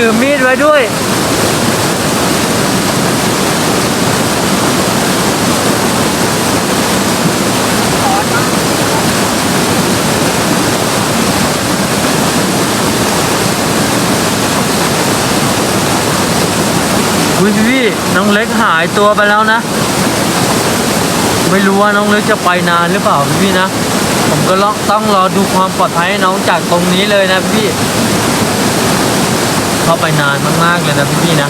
ถือมีดไว้ด้วยอุ้ยพี่พี่น้องเล็กหายตัวไปแล้วนะ ไม่รู้ว่าน้องเล็กจะไปนานหรือเปล่าพี่พี่นะ ผมก็ต้องต้องรอดูความปลอดภัยให้น้องจากตรงนี้เลยนะพี่ เข้าไปนานมากๆเลยนะพี่พี่นะ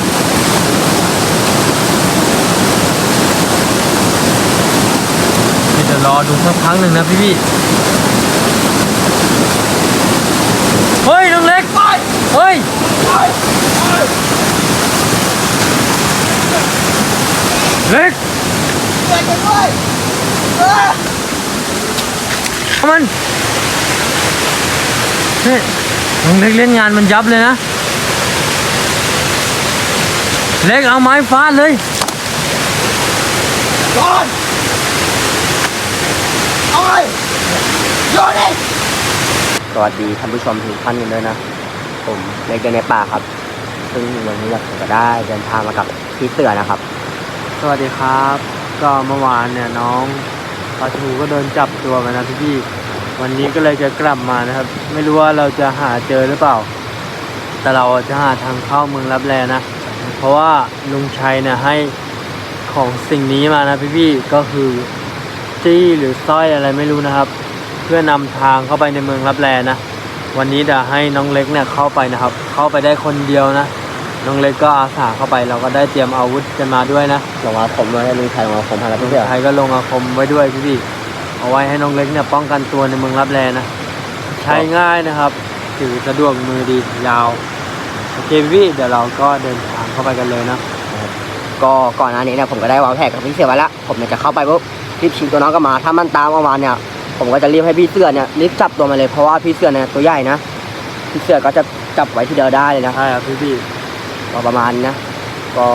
เดี๋ยวรอดูสักพักหนึ่งนะพี่พี่เฮ้ยน้องเล็กไปเฮ้ยเล็กเกิดกันด้วยเออเอามันเฮ้ยน้องเล็กเล่นงานมันยับเลยนะ เล็กเอาไม้ฟาดเลยก่อนเอาไปโยนเองสวัสดีท่านผู้ชมทุกท่านกันด้วยนะ ผมเล็กเดินในป่าครับ ซึ่งวันนี้ผมก็ได้เดินทางมากับพี่เสือนะครับ สวัสดีครับ ก็เมื่อวานเนี่ยน้องปลาทูก็โดนจับตัวมานะพี่พี่ๆวันนี้ก็เลยจะกลับมานะครับ ไม่รู้ว่าเราจะหาเจอหรือเปล่า แต่เราจะหาทางเข้าเมืองรับแลนะ เพราะว่าลุงชัยเนี่ยให้ของสิ่งนี้มานะพี่พี่ๆก็คือจี้หรือสร้อยอะไรไม่รู้นะครับ เพื่อนำทางเข้าไปในเมืองรับแลนะวันนี้เดี๋ยวให้น้องเล็กเนี่ยเข้าไปนะครับ เข้าไปได้คนเดียวนะน้องเล็กก็อาสาเข้าไปเราก็ได้เตรียมอาวุธกันมาด้วยนะลงมาผมเลยลุงชัยลงมาผมพาแล้วพี่เสือไทยก็ลงอาคมไว้ด้วยพี่พี่ๆเอาไว้ให้น้องเล็กเนี่ยป้องกันตัวในเมืองรับแลนะใช้ง่ายนะครับถือสะดวกมือดียาวโอเคพี่พี่ๆเดี๋ยวเราก็เดินทาง เข้าไปกันเลยนะก็ก่อนหน้านี้เนี่ยผมก็ได้วางแผนกับพี่เสือไว้แล้วผมเนี่ยจะเข้าไปปุ๊บรีบชิงตัวน้องก็มา ถ้ามันตามออกมาเนี่ย ผมก็จะรีบให้พี่เสือเนี่ยรีบจับตัวมาเลยเพราะว่าพี่เสือเนี่ยตัวใหญ่นะพี่เสือก็จะจับไว้ที่เดียวได้เลยนะใช่ครับพี่พี่ก็ประมาณนี้นะก็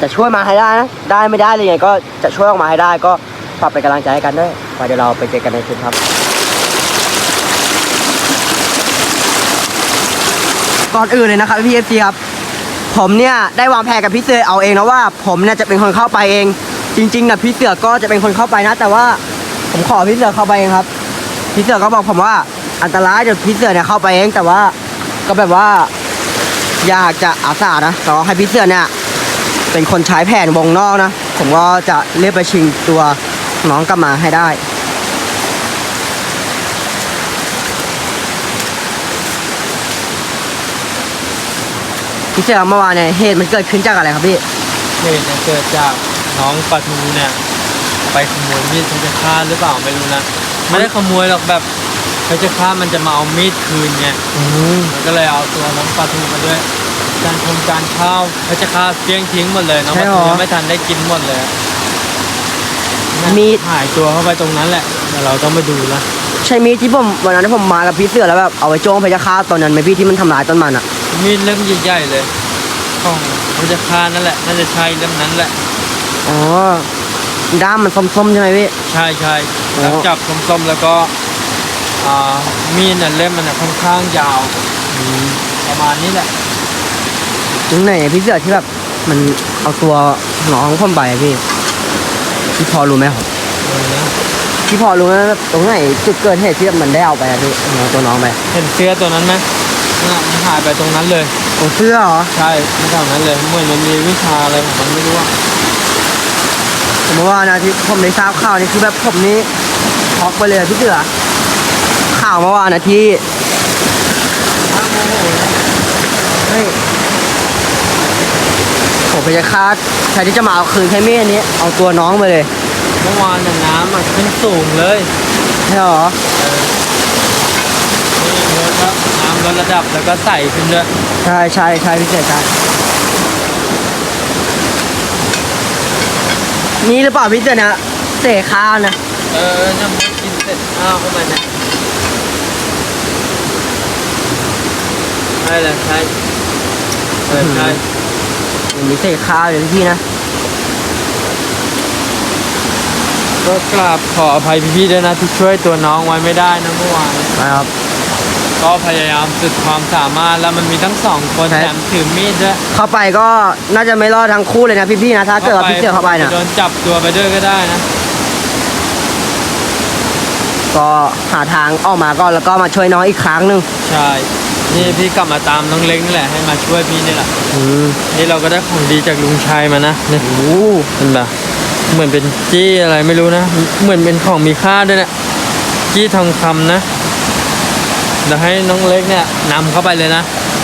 จะช่วยมาให้ได้นะได้ไม่ได้เลยไงก็จะช่วยออกมาให้ได้ก็ฝากเป็นกำลังใจให้กันด้วยไปเดี๋ยวเราไปเจอกันในคลิปครับก่อนอื่นเลยนะครับพี่เอฟซีครับ ผมเนี่ยได้วางแผนกับพี่เสือเอาเองนะว่า ผมเนี่ยจะเป็นคนเข้าไปเอง จริงๆนะพี่เสือก็จะเป็นคนเข้าไปนะ แต่ว่าผมขอพี่เสือเข้าไปเองครับ พี่เสือก็บอกผมว่าอันตรายเดี๋ยวพี่เสือเนี่ยเข้าไปเอง แต่ว่าก็แบบว่า อยากจะอาสานะแต่ว่าให้พี่เสือเนี่ยเป็นคนใช้แผนวงนอกนะ ผมก็จะเรียกไปชิงตัวน้องกลับมาให้ได้ พี่เสือเมื่อวานเนี่ยเหตุมันเกิดขึ้นจากอะไรครับพี่เหตุเนี่ยเกิดจากน้องปลาทูเนี่ย ไปขโมยมีดเพชรฆาตหรือเปล่าไม่รู้นะไม่ได้ขโมยหรอกแบบเพชรฆาตมันจะมาเอามีดคืนไงอืมมันก็เลยเอาตัวน้องปลาทูมาด้วยจานชมจานข้าวเพชรฆาตเพี้ยงทิ้งหมดเลยน้องปลาทูยังไม่ทันได้กินหมดเลยมีดหายตัวเข้าไปตรงนั้นแหละเดี๋ยวเราต้องไปดูนะใช่มีดที่ผมวันนั้นที่ผมมากับพี่เสือแล้วแบบเอาไปโจ้งพยาคาตตอนนั้นไหมพี่ที่มันทำร้ายต้นมันอะ มีดเล่มใหญ่ๆเลย ของเพชรฆาตนั่นแหละน่าจะใช่เล่มนั้นแหละ อ๋อ ด้ามมันส้มๆใช่ไหมพี่ ใช่ใช่โอ้หลังจากส้มๆแล้วก็อ่ามีดน่ะเล่มมันน่ะค่อนข้างยาวประมาณนี้แหละตรงไหนอะพี่เสือที่แบบมันเอาตัวน้องผมไปอะพี่ พี่พอรู้ไหมครับเออนะพี่พอรู้ไหมแบบตรงไหนจุดเกิดเหตุที่แบบมันได้เอาไปอะพี่เอาตัวน้องไป เห็นเสื้อตัวนั้นไหม น่ะมันหายไปตรงนั้นเลยตรงเสื้อเหรอ ใช่ไม่เท่านั้นเลยเหมือนมันมีวิชาอะไรของมันไม่รู้อะผมว่านะที่ผมได้ทราบข่าวนี่คือแบบผมนี่ช็อกไปเลยอะพี่เสือข่าวเมื่อวานนะที่ถ้าโมโหนะเฮ้ยผมพยาคาตใครที่จะมาเอาคืนแค่เมีดอันนี้เอาตัวน้องไปเลยเมื่อวานน่ะน้ำอะขึ้นสูงเลยใช่เหรอนี่รถครับ ลดระดับแล้วก็ใส่ขึ้นด้วยใช่ใช่ใช่พี่เสือใช่นี่หรือเปล่าพี่เสือนะเสกข้าวนะเออน้ำมันกินเสร็จอ้าวเข้ามาเนี่ยใช่เลยใช่เออใช่อย่างนี้เสกข้าวเลยพี่นะก็กราบขออภัยพี่ๆด้วยนะที่ช่วยตัวน้องไว้ไม่ได้นะเมื่อวานนะครับ ก็ก็พยายามสุดความสามารถแล้วมันมีทั้งสองคนใช่ แถมถือมีดด้วยเข้าไปก็น่าจะไม่รอดทั้งคู่เลยนะพี่ๆนะถ้าเกิดว่าพี่เสือเข้าไปเนี่ยโดนจับตัวไปด้วยก็ได้นะ ก็หาทางออกมาก็แล้วก็มาช่วยน้องอีกครั้งหนึ่งใช่ นี่พี่กลับมาตามน้องเล็กนี่แหละให้มาช่วยพี่นี่แหละ อืมนี่เราก็ได้ของดีจากลุงชัยมานะนี่โอ้โหเป็นแบบเหมือนเป็นจี้อะไรไม่รู้นะ เหมือนเป็นของมีค่าด้วยเนะี่ยจี้ทองคำนะ เดี๋ยวให้น้องเล็กเนี่ยนำเข้าไปเลยนะ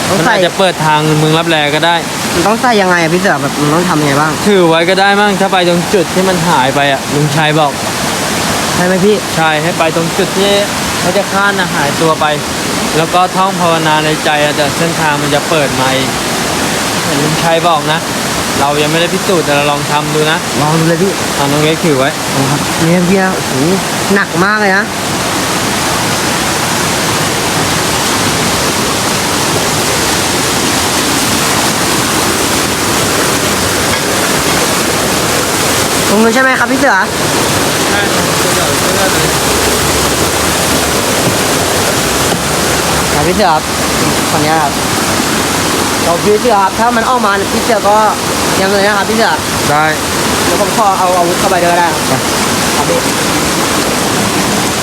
ต้องมันใส่ อาจจะเปิดทางเมืองรับแลก็ได้ มันต้องใส่ยังไงอะพี่เสือแบบมันต้องทำยังไงบ้างถือไว้ก็ได้มั่งถ้าไปตรงจุดที่มันหายไปอะลุงชัยบอกใช่ไหมพี่ใช่ให้ไปตรงจุดที่เขาจะข้านนะหายตัวไป แล้วก็ท่องภาวนาในใจอะแต่เส้นทางมันจะเปิดมาเองเห็นลุงชัยบอกนะ เรายังไม่ได้พิสูจน์แต่เราลองทำดูนะลองดูเลยพี่เอาน้องเล็กถือไว้ ลองครับเนี่ยพี่นะโอ้โหหนักมากเลยนะ ตรงนู้นใช่ไหมครับพี่เสือใช่เดี๋ยวเดี๋ยวเดี๋ยวครับพี่เสือครับขออนุญาตครับเราพี่เสือครับถ้ามันออกมาเนี่ยพี่เสือก็ยังเลยนะครับพี่เสือได้เดี๋ยวผมขอเอาอาวุธเข้าไปด้วยก็ได้ครับครับพี่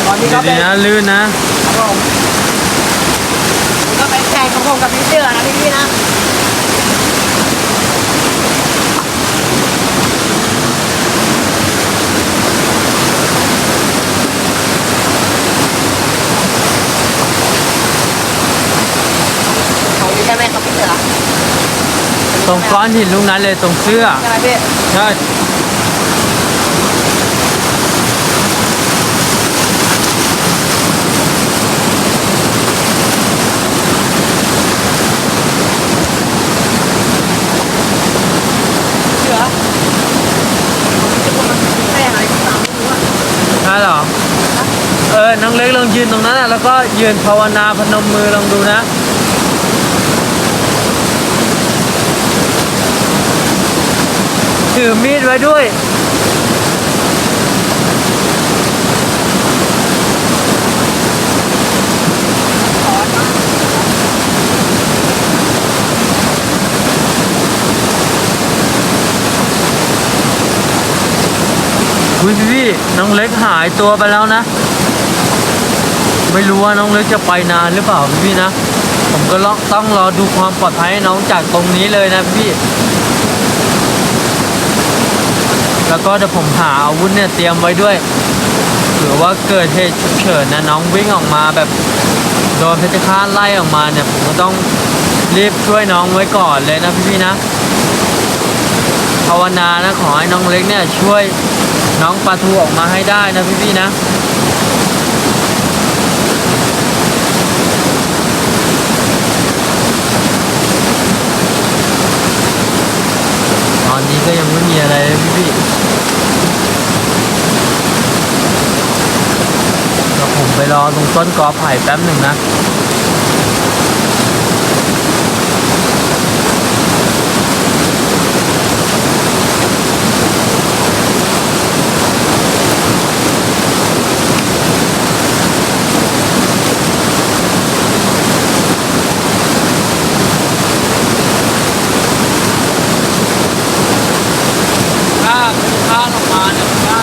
ตอนนี้ก็เป็ดีนๆนะลื่นนะครับผมนี่ก็เป็นแข่งของผมกับพี่เสือนะพี่พี่ๆนะ เขานี้ใช่ไหมครับพี่เสือตรงก้อนหินลูกนั้นเลยตรงเสื้อ ใช่ไหมพี่ใช่ เสือแข่งอะไรก็ตามไม่รู้อะใช่เหรอ เออ น้องเล็กลองยืนตรงนั้นอะแล้วก็ยืนภาวนาพนมมือลองดูนะ ถือมีดไว้ด้วย คุณพี่น้องเล็กหายตัวไปแล้วนะ ไม่รู้ว่าน้องเล็กจะไปนานหรือเปล่าพี่นะ ผมก็ต้องรอดูความปลอดภัยให้น้องจากตรงนี้เลยนะพี่ แล้วก็เดี๋ยวผมหาอาวุธเนี่ยเตรียมไว้ด้วยเผื่อว่าเกิดเหตุฉุกเฉินนะน้องวิ่งออกมาแบบโดนเพชฌฆาตไล่ออกมาเนี่ยผมก็ต้องรีบช่วยน้องไว้ก่อนเลยนะพี่พี่ๆนะภาวนานะขอให้น้องเล็กเนี่ยช่วยน้องปลาทูออกมาให้ได้นะพี่ๆนะ อนนี้ก็ยังไม่มีอะไรเลยพี่เดี๋ยวผมไปรอตรงต้นกอไผ่แป๊บหนึ่งนะ ถ้าถ้าออกมาเนี่ยถ้า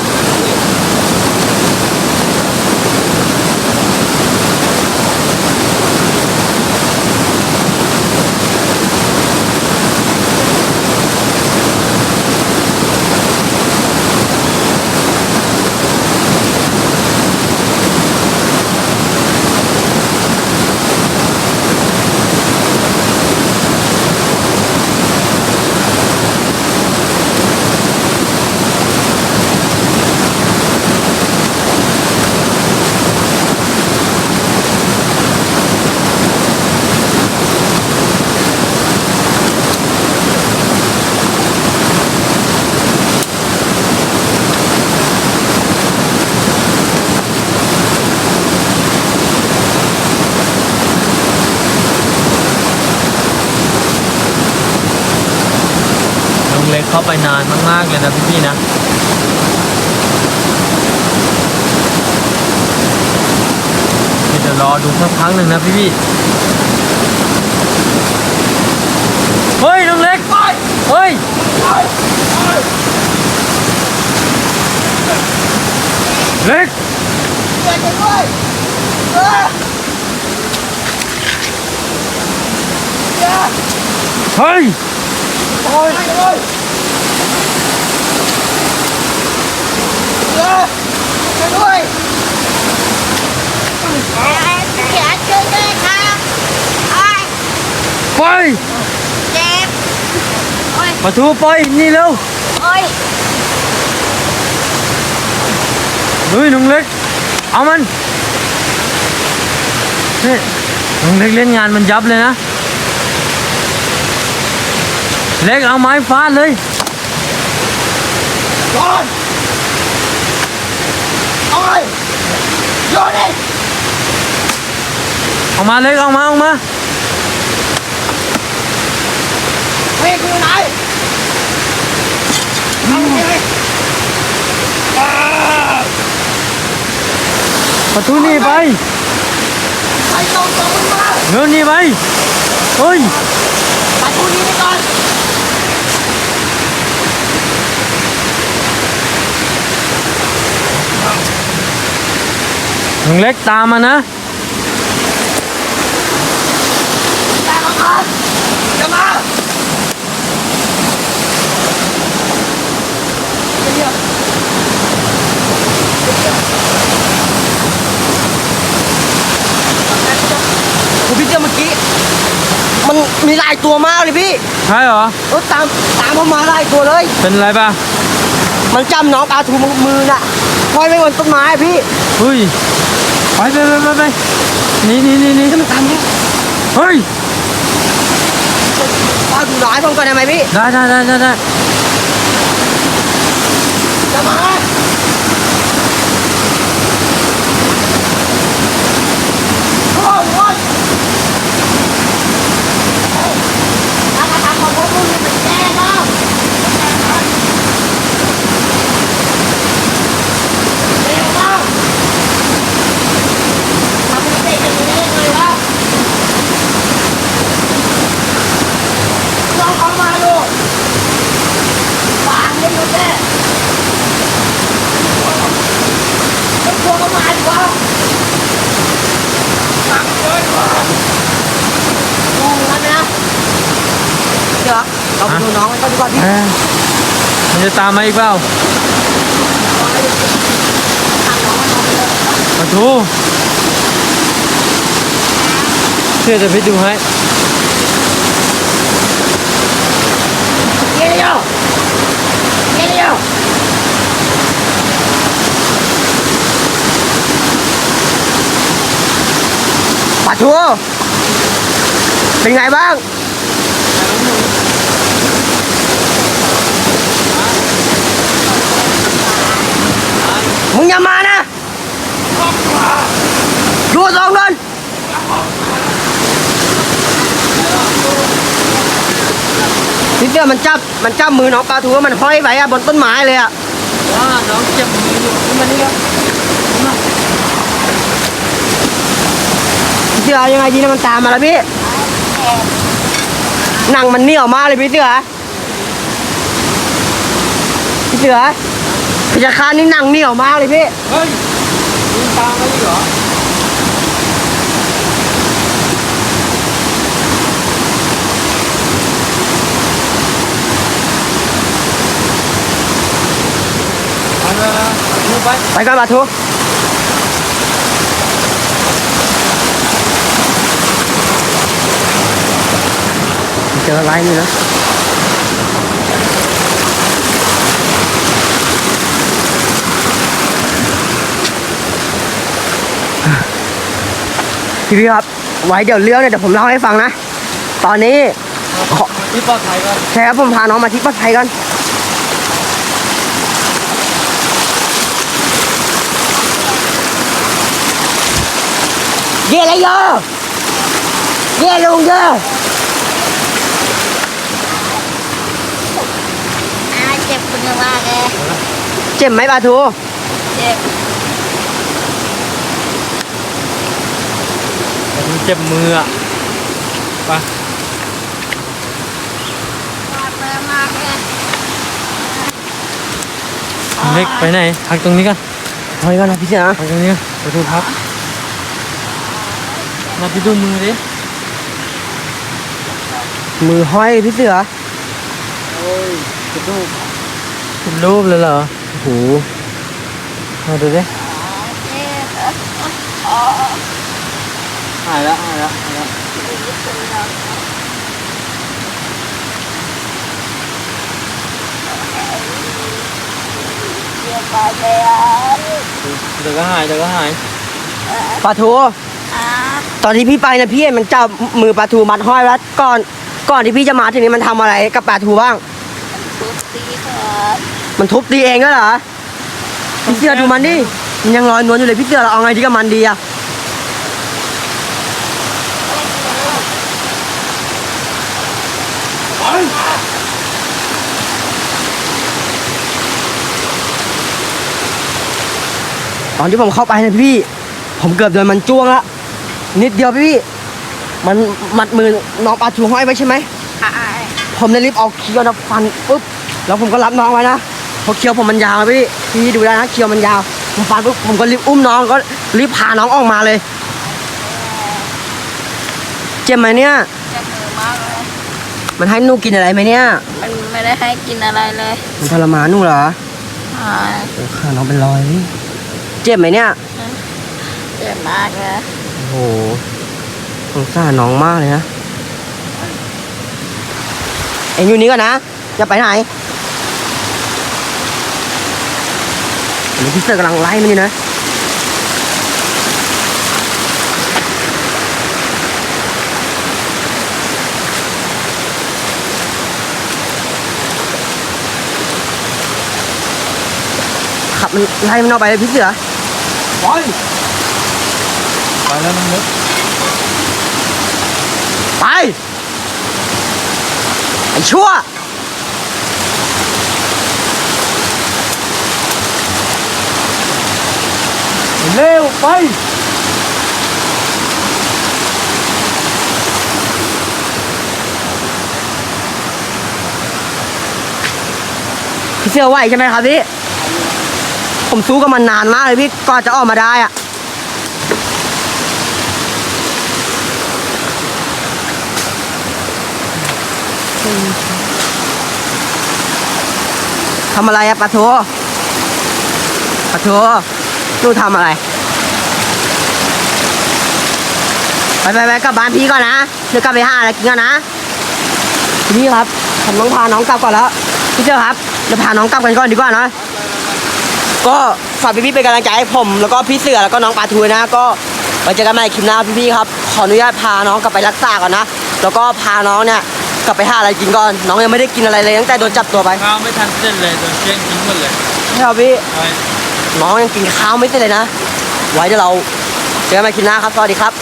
น้อ งเล็กเข้าไปนานมากๆเลยนะพี่ๆนะเดี๋ยวรอดูสักพักหนึ่งนะพี่พี่เฮ้ยน้องเล็กไปเฮ้ยเล็กช่วยกันด้วยเอออย่าเฮ้ย ไปเจ็บโอ้ยประตูไปนี่เร็วโอ้ยเฮ้ยน้องเล็ก เอามันนี่น้องเล็กเล่นงานมันยับเลยนะ เล็กเอาไม้ฟาดเลยโยนโอ้ยโยนดิเอามาเล็กเอามาเอามาเฮ้ยกูอยู่ไหนเอาไปเลยอ่าประตูหนี่ไปไปตรงตรงมันมาเร็วหนี่ไปเฮ้ยประตูนี้ไปก่อน น้องเล็กตามมานะแต่ละคนจะมาเดี๋ยวผมพี่เจอเมื่อกี้ มันมีหลายตัวมากเลยพี่ใช่เหรอรถตามตามผมมาหลายตัวเลย เป็นไรปะมันจำน้องปลาทูมือน่ะห้อยไว้บนต้นไม้พี่ เฮ้ย ไปไปไปไปไปหนี่นี่นี่นี่จะมันตามเนี่ยเฮ้ยปลาทูร้ายผมก่อนได้ไหมพี่ ได้ได้ได้ได้ได้ จะมาโอ้ยโอ้ย ถ้ามาทำของพวกมึงนี่มันแย่เนาะ เร็วมาก ทำให้เสร็จอย่างนี้ได้ยังไงวะ ลองเอามาดู วางไม่หยุดแน่ แล้วพวกเขามาดีกว่าตังเลยว่ะ งงแล้วนะ เดี๋ยว เราไปดูน้องกันดีกว่าพี่เอ้ยมันจะตามมาอีกเปล่าประตูเชื่อจะไปดูให้เดี๋ยวเดี๋ยวเดี๋ยวปลาทูเป็นไงบ้าง งอย่ามานะดูสองคนพี่เสื้อมันจับมันจับมือน้องปลาทูว่ามันห้อยไว้อะบนต้นไม้เลยอะว่าน้องเจ็บมืออยู่ขึ้นมานี่แล้วพี่เสือยังไงดีนะมันตามมาแล้วพี่หนังมันเหนียวมากเลยพี่เสือพี่เสือ พี่จะคานนี่หนังเหนียวมากเลยพี่เฮ้ยมึงตามมาอีกเหรอไปเลยนะดูไปไปก่อนปลาทูเจออะไรนี่นะ พี่พี่ครับไว้เดี๋ยวเรื่องเนี่ยเดี๋ยวผมเล่าให้ฟังนะ ตอนนี้ขอที่ปลอดภัยก่อนใช่ครับผมพาน้องมาที่ปลอดภัยกันเย่เลยโยเย่ลุงโยอ่าเจ็บคุณมากเลยเจ็บไหมปลาทู เจ็บ เจ็บมืออะไปปวดเลยมากเลยเล็กไปไหนพักตรงนี้กันเฮ้ยก็นะพี่เสือนะพักตรงนี้กันไปดูพักมาไปดูมือดิ มือห้อยพี่เสือโอ้ยกระดูกเป็นรูปเลยเหรอโอ้โหมาดูดิเจ็บ หายแล้วหายแล้วหายแล้วเจ็บปวดเลยอะเดี๋ยวก็หายเดี๋ยวก็หายปลาทูอ่าตอนที่พี่ไปนะพี่เห็นมันจับมือปลาทูมัดห้อยไว้ก่อนก่อนที่พี่จะมาทีนี้มันทำอะไรกับปลาทูบ้างทุบตีครับมันทุบตีเองด้วยเหรอพี่เสือดูมันดิมันยังลอยนวลอยู่เลยพี่เสือเราเอาไงดีกับมันดีอะ ตอนที่ผมเข้าไปนะพี่ ผมเกือบโดนมันจ้วงละนิดเดียวพี่ มันมัดมือน้องปลาทูห้อยไว้ใช่ไหมหายผมเลยรีบเอาเคี้ยวนะฟันปุ๊บแล้วผมก็รับน้องไว้นะเพราะเคี้ยวผมมันยาวนะพี่พี่ดูได้นะเคี้ยวมันยาวผมฟันปุ๊บผมก็รีบอุ้มน้องก็รีบพาน้องออกมาเลย เจ็บไหมเนี่ยเจ็บมือมากเลย มันให้หนูกินอะไรไหมเนี่ย มันไม่ได้ให้กินอะไรเลยมันทรมานหนูเหรอหายโอ้ขาน้องเป็นรอยพี่เจ็บไหมเนี่ย เจ็บมากเลยโอ้โหสงสารน้องมากเลยนะ เอ็งอยู่นี่ก่อนนะอย่าไปไหนอันนี้พี่เสือกำลังไล่มันอยู่นะ มันไล่มันออกไปเลยพี่เสือไปไปแล้วน้องเล็กไปไอ้ชั่วเร็วไปพี่เสือไหวใช่ไหมครับพี่ ผมสู้กับมันนานมากเลยพี่ก่อนจะออกมาได้อะทำอะไรอะปะโทปะโทตู้ทำอะไร ไปไปไปกลับบ้านพี่ก่อนนะเดี๋ยวกลับไปหาอะไรกินกันนะ พี่ครับผมต้องพาน้องกลับก่อนแล้ว พี่เจ้าครับเดี๋ยวพาน้องกลับกันก่อนดีกว่านะ ก็ฝากพี่ๆเป็นกำลังใจให้ผม แล้วก็พี่เสือแล้วก็น้องปลาทูนะก็ไว้เจอกันใหม่คลิปหน้าพี่ๆครับขออนุญาตพาน้องกลับไปรักษาก่อนนะแล้วก็พาน้องเนี่ยกลับไปหาอะไรกินก่อนน้องยังไม่ได้กินอะไรเลยตั้งแต่โดนจับตัวไปข้าวไม่ทันเสร็จเลยโดนเชียงทิ้งหมดเลยใช่ครับพี่ไปน้องยังกินข้าวไม่เสร็จเลยนะ ไว้เดี๋ยวเราเจอกันใหม่คลิปหน้าครับสวัสดีครับ